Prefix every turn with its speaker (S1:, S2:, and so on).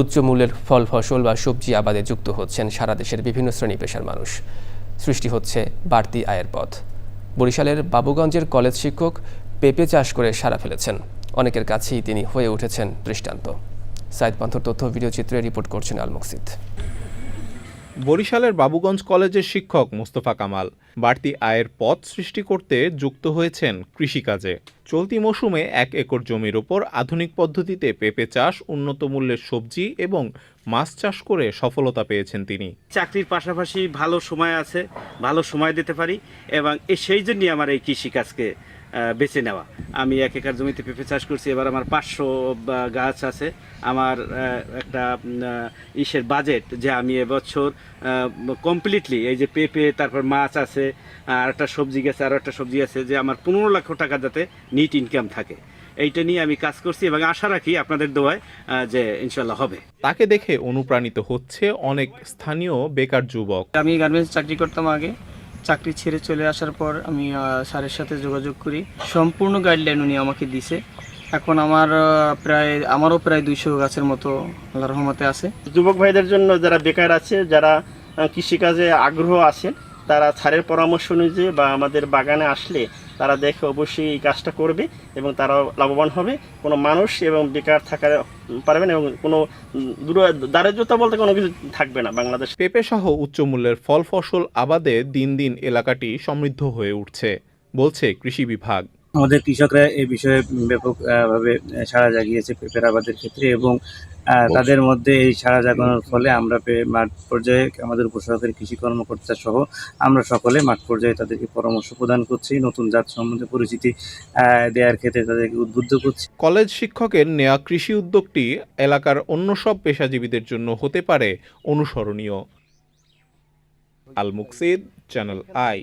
S1: উচ্চ মূল্যের ফল, ফসল বা সবজি আবাদে যুক্ত হচ্ছেন সারা দেশের বিভিন্ন শ্রেণি পেশার মানুষ। সৃষ্টি হচ্ছে বাড়তি আয়ের পথ। বরিশালের বাবুগঞ্জের কলেজ শিক্ষক পেঁপে চাষ করে সারা ফেলেছেন। অনেকের কাছেই তিনি হয়ে উঠেছেন দৃষ্টান্ত। সাইদ পান্থর তথ্য ভিডিও চিত্রে রিপোর্ট করছেন আল মুকসিদ
S2: বরিশালের বাবুগঞ্জ কলেজের শিক্ষক মোস্তফা কামাল। বাড়তি আয়ের পথ সৃষ্টি করতে যুক্ত হয়েছেন কৃষিকাজে। চলতি মৌসুমে এক একর জমির ওপর আধুনিক পদ্ধতিতে পেঁপে চাষ, উন্নত মূল্যের সবজি এবং মাছ চাষ করে সফলতা পেয়েছেন তিনি।
S3: চাকরির পাশাপাশি ভালো সময় আছে, ভালো সময় দিতে পারি এবং সেই জন্যই আমার এই কৃষিকাজকে বেছে নেওয়া। আমি এক একর জমিতে পেঁপে চাষ করছি এবার আমার পাঁচশো গাছ আছে। আমার একটা ইসের বাজেট যে আমি এবছর কমপ্লিটলি এই যে পেঁপে তারপর মাছ আছে আর একটা সবজি গেছে আরও একটা সবজি আছে যে আমার পনেরো লক্ষ টাকা যাতে নিট ইনকাম থাকে। এইটা নিয়ে আমি কাজ করছি এবং আশা রাখি আপনাদের দোয়ায় যে ইনশাল্লাহ হবে।
S2: তাকে দেখে অনুপ্রাণিত হচ্ছে অনেক স্থানীয় বেকার যুবক।
S4: আমি গার্মেন্টস চাকরি করতাম আগে। চাকরি ছেড়ে চলে আসার পর আমি স্যারের সাথে যোগাযোগ করি। সম্পূর্ণ গাইডলাইন উনি আমাকে দিছে। এখন আমার প্রায়, আমারও প্রায় দুইশো গাছের মতো আল্লাহ রহমতে আছে।
S5: যুবক ভাইদের জন্য যারা বেকার আছে, যারা কৃষিকাজে আগ্রহ আছে তারা ছাড়ের পরামর্শ অনুযায়ী বা আমাদের বাগানে আসলে তারা দেখে অবশ্যই এই কাজটা করবে এবং তারাও লাভবান হবে। কোনো মানুষ এবং বেকার থাকা পারবে না এবং কোনো দারিদ্রতা বলতে কোনো কিছু থাকবে না বাংলাদেশ।
S2: পেঁপে সহ উচ্চ মূল্যের ফল ফসল আবাদে দিন দিন এলাকাটি সমৃদ্ধ হয়ে উঠছে, বলছে কৃষি বিভাগ।
S6: আমাদের কৃষকরা এই বিষয়ে ব্যাপকভাবে সাড়া জাগিয়েছে পেঁপের আবাদের ক্ষেত্রে এবং তাদের মধ্যে এই সাড়া জাগানোর ফলে আমরা মাঠ পর্যায়ে আমাদের উপসহকারী কৃষি কর্মকর্তা সহ আমরা সকলে মাঠ পর্যায়ে তাদেরকে পরামর্শ প্রদান করছি নতুন জাত সম্বন্ধে পরিচিতি দেওয়ার ক্ষেত্রে তাদেরকে উদ্বুদ্ধ করছি।
S2: কলেজ শিক্ষকের নেয়া কৃষি উদ্যোগটি এলাকার অন্য সব পেশাজীবীদের জন্য হতে পারে অনুসরণীয়। Al Muksid channel I.